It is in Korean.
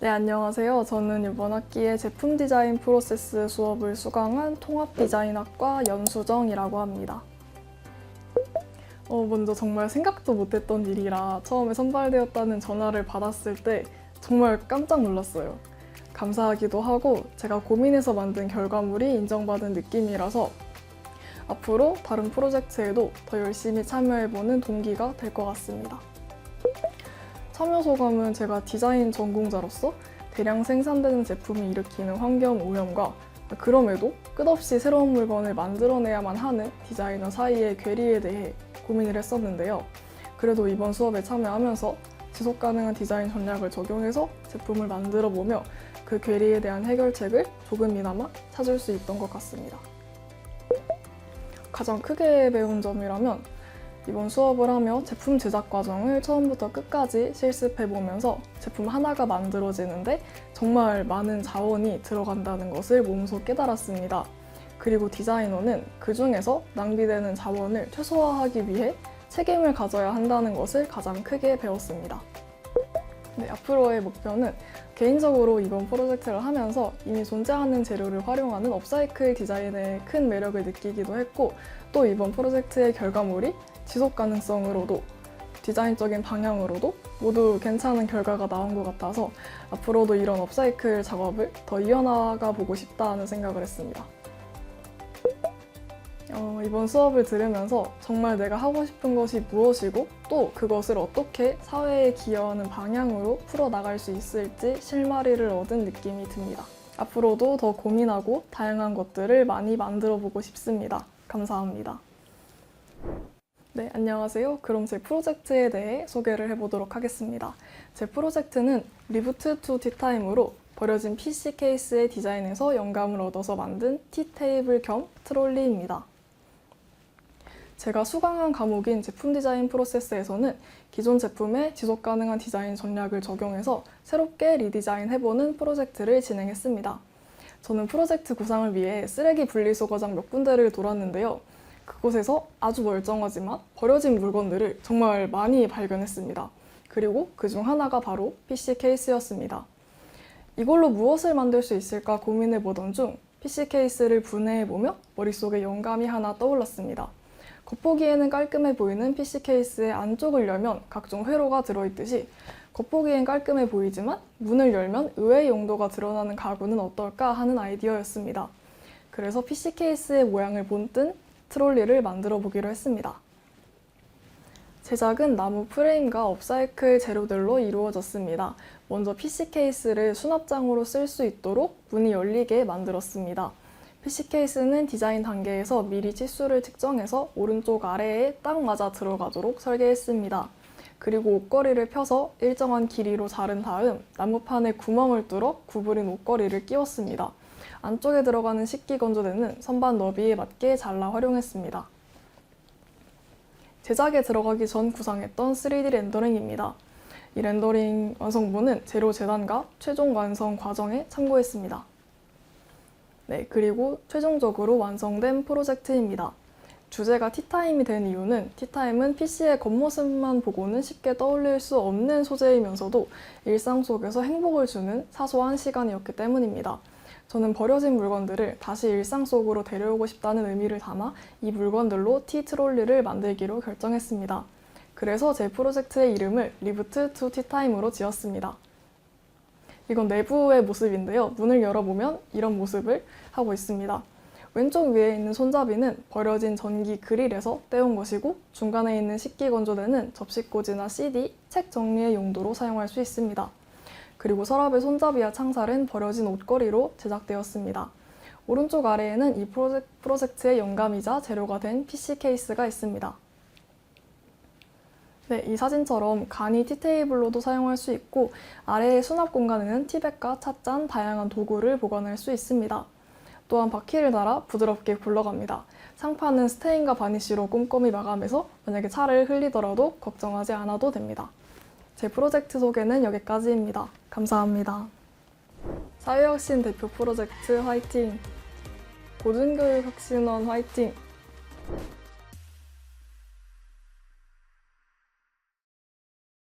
네, 안녕하세요. 저는 이번 학기에 제품 디자인 프로세스 수업을 수강한 통합 디자인학과 연수정이라고 합니다. 어, 먼저 정말 생각도 못했던 일이라 처음에 선발되었다는 전화를 받았을 때 정말 깜짝 놀랐어요. 감사하기도 하고 제가 고민해서 만든 결과물이 인정받은 느낌이라서 앞으로 다른 프로젝트에도 더 열심히 참여해보는 동기가 될 것 같습니다. 참여 소감은 제가 디자인 전공자로서 대량 생산되는 제품이 일으키는 환경 오염과 그럼에도 끝없이 새로운 물건을 만들어내야만 하는 디자이너 사이의 괴리에 대해 고민을 했었는데요. 그래도 이번 수업에 참여하면서 지속 가능한 디자인 전략을 적용해서 제품을 만들어 보며 그 괴리에 대한 해결책을 조금이나마 찾을 수 있던 것 같습니다. 가장 크게 배운 점이라면 이번 수업을 하며 제품 제작 과정을 처음부터 끝까지 실습해 보면서 제품 하나가 만들어지는데 정말 많은 자원이 들어간다는 것을 몸소 깨달았습니다. 그리고 디자이너는 그 중에서 낭비되는 자원을 최소화하기 위해 책임을 가져야 한다는 것을 가장 크게 배웠습니다. 네, 앞으로의 목표는 개인적으로 이번 프로젝트를 하면서 이미 존재하는 재료를 활용하는 업사이클 디자인의 큰 매력을 느끼기도 했고 또 이번 프로젝트의 결과물이 지속 가능성으로도 디자인적인 방향으로도 모두 괜찮은 결과가 나온 것 같아서 앞으로도 이런 업사이클 작업을 더 이어나가 보고 싶다는 생각을 했습니다. 어, 이번 수업을 들으면서 정말 내가 하고 싶은 것이 무엇이고 또 그것을 어떻게 사회에 기여하는 방향으로 풀어나갈 수 있을지 실마리를 얻은 느낌이 듭니다. 앞으로도 더 고민하고 다양한 것들을 많이 만들어 보고 싶습니다. 감사합니다. 네, 안녕하세요. 그럼 제 프로젝트에 대해 소개를 해보도록 하겠습니다. 제 프로젝트는 리부트 투 티타임으로 버려진 PC 케이스의 디자인에서 영감을 얻어서 만든 티테이블 겸 트롤리입니다. 제가 수강한 과목인 제품 디자인 프로세스에서는 기존 제품의 지속 가능한 디자인 전략을 적용해서 새롭게 리디자인 해보는 프로젝트를 진행했습니다. 저는 프로젝트 구상을 위해 쓰레기 분리수거장 몇 군데를 돌았는데요. 그곳에서 아주 멀쩡하지만 버려진 물건들을 정말 많이 발견했습니다. 그리고 그 중 하나가 바로 PC 케이스였습니다. 이걸로 무엇을 만들 수 있을까 고민해 보던 중 PC 케이스를 분해해 보며 머릿속에 영감이 하나 떠올랐습니다. 겉보기에는 깔끔해 보이는 PC 케이스의 안쪽을 열면 각종 회로가 들어있듯이 겉보기엔 깔끔해 보이지만 문을 열면 의외의 용도가 드러나는 가구는 어떨까 하는 아이디어였습니다. 그래서 PC 케이스의 모양을 본뜬 트롤리를 만들어 보기로 했습니다. 제작은 나무 프레임과 업사이클 재료들로 이루어졌습니다. 먼저 PC 케이스를 수납장으로 쓸 수 있도록 문이 열리게 만들었습니다. PC 케이스는 디자인 단계에서 미리 치수를 측정해서 오른쪽 아래에 딱 맞아 들어가도록 설계했습니다. 그리고 옷걸이를 펴서 일정한 길이로 자른 다음 나무판에 구멍을 뚫어 구부린 옷걸이를 끼웠습니다. 안쪽에 들어가는 식기 건조대는 선반 너비에 맞게 잘라 활용했습니다. 제작에 들어가기 전 구상했던 3D 렌더링입니다. 이 렌더링 완성본은 재료 재단과 최종 완성 과정에 참고했습니다. 네, 그리고 최종적으로 완성된 프로젝트입니다. 주제가 티타임이 된 이유는 티타임은 PC의 겉모습만 보고는 쉽게 떠올릴 수 없는 소재이면서도 일상 속에서 행복을 주는 사소한 시간이었기 때문입니다. 저는 버려진 물건들을 다시 일상 속으로 데려오고 싶다는 의미를 담아 이 물건들로 티 트롤리를 만들기로 결정했습니다. 그래서 제 프로젝트의 이름을 리부트 투 티타임으로 지었습니다. 이건 내부의 모습인데요. 문을 열어보면 이런 모습을 하고 있습니다. 왼쪽 위에 있는 손잡이는 버려진 전기 그릴에서 떼온 것이고 중간에 있는 식기 건조대는 접시꽂이나 CD, 책 정리의 용도로 사용할 수 있습니다. 그리고 서랍의 손잡이와 창살은 버려진 옷걸이로 제작되었습니다. 오른쪽 아래에는 이 프로젝, 프로젝트 의 영감이자 재료가 된 PC 케이스가 있습니다. 네, 이 사진처럼 간이 티테이블로도 사용할 수 있고 아래의 수납 공간에는 티백과 찻잔, 다양한 도구를 보관할 수 있습니다. 또한 바퀴를 달아 부드럽게 굴러갑니다. 상판은 스테인과 바니쉬로 꼼꼼히 마감해서 만약에 차를 흘리더라도 걱정하지 않아도 됩니다. 제 프로젝트 소개는 여기까지입니다. 감사합니다. 사회혁신 대표 프로젝트 화이팅! 고등교육 혁신원 화이팅!